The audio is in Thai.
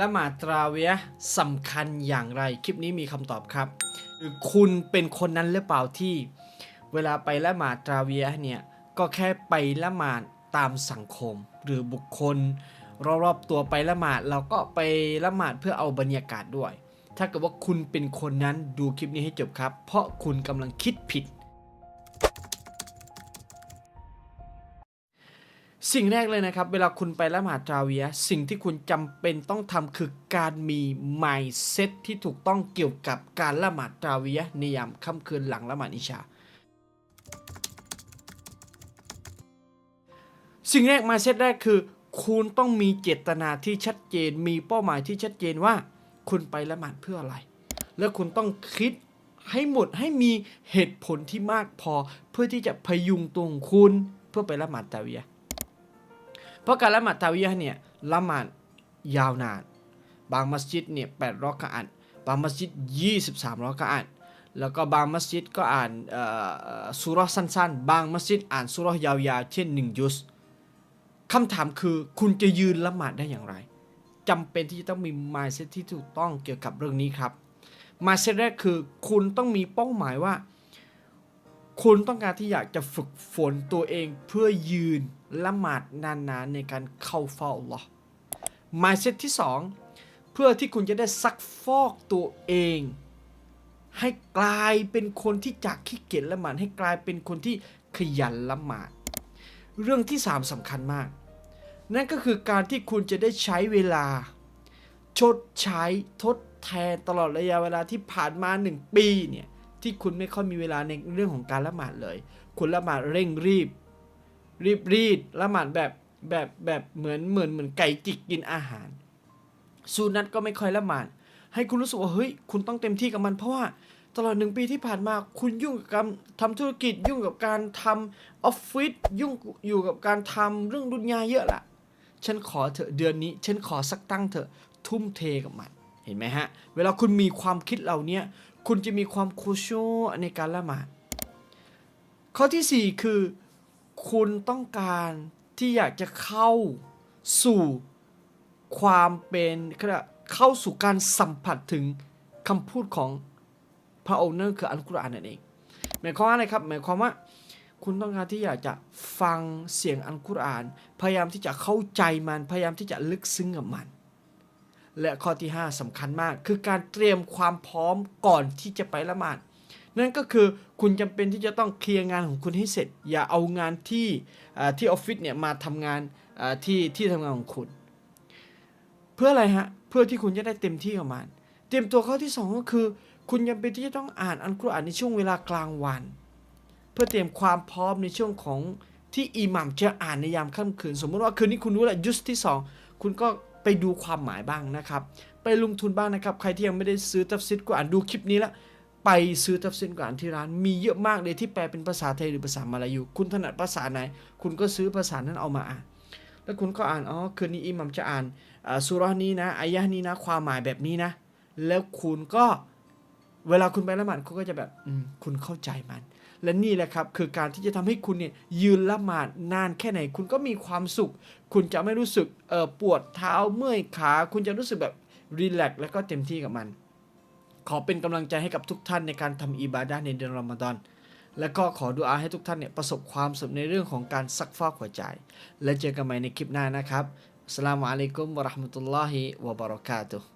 ละหมาตราเวียสำคัญอย่างไร คลิปนี้มีคำตอบครับคือคุณเป็นคนนั้นหรือเปล่าที่ เวลาไปละหมาดตราเวียเนี่ยก็แค่ไปละหมาดตามสังคม หรือบุคคล รอบๆตัวไปละหมาดเราก็ไปละหมาดเพื่อเอาบรรยากาศด้วย ถ้าเกิดว่าคุณเป็นคนนั้นดูคลิปนี้ให้จบครับ เพราะคุณกำลังคิดผิด สิ่งแรกเลยนะครับ เวลาคุณไปละหมาดตราเวียะสิ่งที่คุณจำเป็นต้องทำคือการมี mindset ที่ถูกต้องเกี่ยวกับการละหมาดตราเวียะห์ในยามค่ำคืนหลังละหมาดอิชา สิ่งแรก mindset แรกคือ คุณต้องมีเจตนาที่ชัดเจน มีเป้าหมายที่ชัดเจนว่า คุณไปละหมาดเพื่ออะไร แล้วคุณต้องคิดให้หมดให้มีเหตุผลที่มากพอเพื่อที่จะพยุงตัวของคุณเพื่อไปละหมาดตราเวียะ เพราะการละหมาดตาวิยะห์เนี่ยละหมาดยาวนาน บางมัสยิดเนี่ยแปดรอกะอันบางมัสยิด23รอกะอันแล้วก็บางมัสยิดก็อ่านอ่อสุราะห์สั้นๆ บางมัสยิดอ่านสุราะห์ยาวๆ เช่น1ยุสคำถามคือคุณจะยืนละหมาดได้อย่างไรจำเป็นที่จะต้องมี mindset ที่ถูกต้องเกี่ยวกับเรื่องนี้ครับ mindset แรกคือคุณต้องมีเป้าหมายว่า คุณต้องการที่อยากจะฝึกฝนตัวเองเพื่อยืนละหมาดนานๆในการเข้าเฝ้าอัลลอฮ์ mindset ที่ 2 เพื่อที่คุณจะได้ซักฟอกตัวเอง ให้กลายเป็นคนที่จากขี้เกียจละหมาดให้กลายเป็นคนที่ขยันละหมาด เรื่องที่ 3สำคัญมาก นั่นก็คือการที่คุณจะได้ใช้เวลา ชดใช้ทดแทนตลอดระยะเวลาที่ผ่านมา 1 ปีเนี่ย ที่คุณไม่ค่อยมีเวลาในเรื่องของการละหมาดเลย คุณละหมาดเร่งรีบ รีบรีดละหมาดแบบแบบแบบเหมือนเหมือนเหมือนไก่จิกกินอาหารสูนัตก็ไม่ค่อยละหมาด ให้คุณรู้สึกว่าเฮ้ยคุณต้องเต็มที่กับมันเพราะว่าตลอดหนึ่งปีที่ผ่านมาคุณยุ่งกับการทำธุรกิจยุ่งกับการทำออฟฟิศยุ่งอยู่กับการทำเรื่องดุนยาเยอะละฉันขอเถอะเดือนนี้ ฉันขอสักตั้งเถอะทุ่มเทกับมัน เห็นไหมฮะ เวลาคุณมีความคิดเหล่านี้ คุณจะมีความคุชชูในการละหมาดข้อที่ 4 คือ คุณต้องการที่อยากจะเข้าสู่ความเป็นเขาเรียกว่าเข้าสู่การสัมผัสถึงคำพูดของพระองค์นั่นคืออัลกุรอานนั่นเองหมายความว่าอะไรครับหมายความว่าคุณต้องการที่อยากจะฟังเสียงอัลกุรอาน พยายามที่จะเข้าใจมัน พยายามที่จะลึกซึ้งกับมัน และข้อที่ 5สำคัญมาก คือการเตรียมความพร้อมก่อนที่จะไปละหมาด นั่นก็คือคุณจำเป็นที่จะต้องเคลียร์งานของคุณให้เสร็จ อย่าเอางานที่ที่ออฟฟิศเนี่ยมาทำงานที่ที่ทำงานของคุณ เพื่ออะไรฮะ เพื่อที่คุณจะได้เต็มที่กับมัน เตรียมตัวข้อที่ 2 ก็คือ คุณจำเป็นที่จะต้องอ่านอัลกุรอานในช่วงเวลากลางวัน เพื่อเตรียมความพร้อมในช่วงของที่อิหมัมจะอ่านในยามค่ำคืน สมมติว่าคืนนี้คุณรู้แหละยุสที่ 2 คุณก็ ไปดูความหมายบ้างนะครับ ไปลงทุนบ้างนะครับ ใครที่ยังไม่ได้ซื้อตัฟซิดก็อ่านดูคลิปนี้แล้วไปซื้อทับซิดก่อานที่ร้านมีเยอะมากเลยที่แปลเป็นภาษาไทยหรือภาษามาลายู คุณถนัดภาษาไหน คุณก็ซื้อภาษานั้นเอามาอ่าน แล้วคุณก็อ่าน อ๋อ คืนนี้อิหมัมจะอ่านอ่าสุรานี้นะอายะนี้นะ ความหมายแบบนี้นะ แล้วคุณก็ เวลาคุณไปละหมาดคุณก็จะแบบคุณเข้าใจมัน และนี่แหละครับ คือการที่จะทำให้คุณเนี่ยยืนละหมาดนานแค่ไหน คุณก็มีความสุข คุณจะไม่รู้สึกเออปวดเท้าเมื่อยขา คุณจะรู้สึกแบบรีแลกซ์แล้วก็เต็มที่กับมัน ขอเป็นกำลังใจให้กับทุกท่านในการทำอิบาดะในเดือนรอมฎอนและก็ขอดุอาให้ทุกท่านเนี่ยประสบความสำเร็จในเรื่องของการซักฟอกหัวใจ และเจอกันใหม่ในคลิปหน้านะครับสลามอะลัยกุมวะราะห์มะตุลลอฮิวะบะเราะกาตุฮ์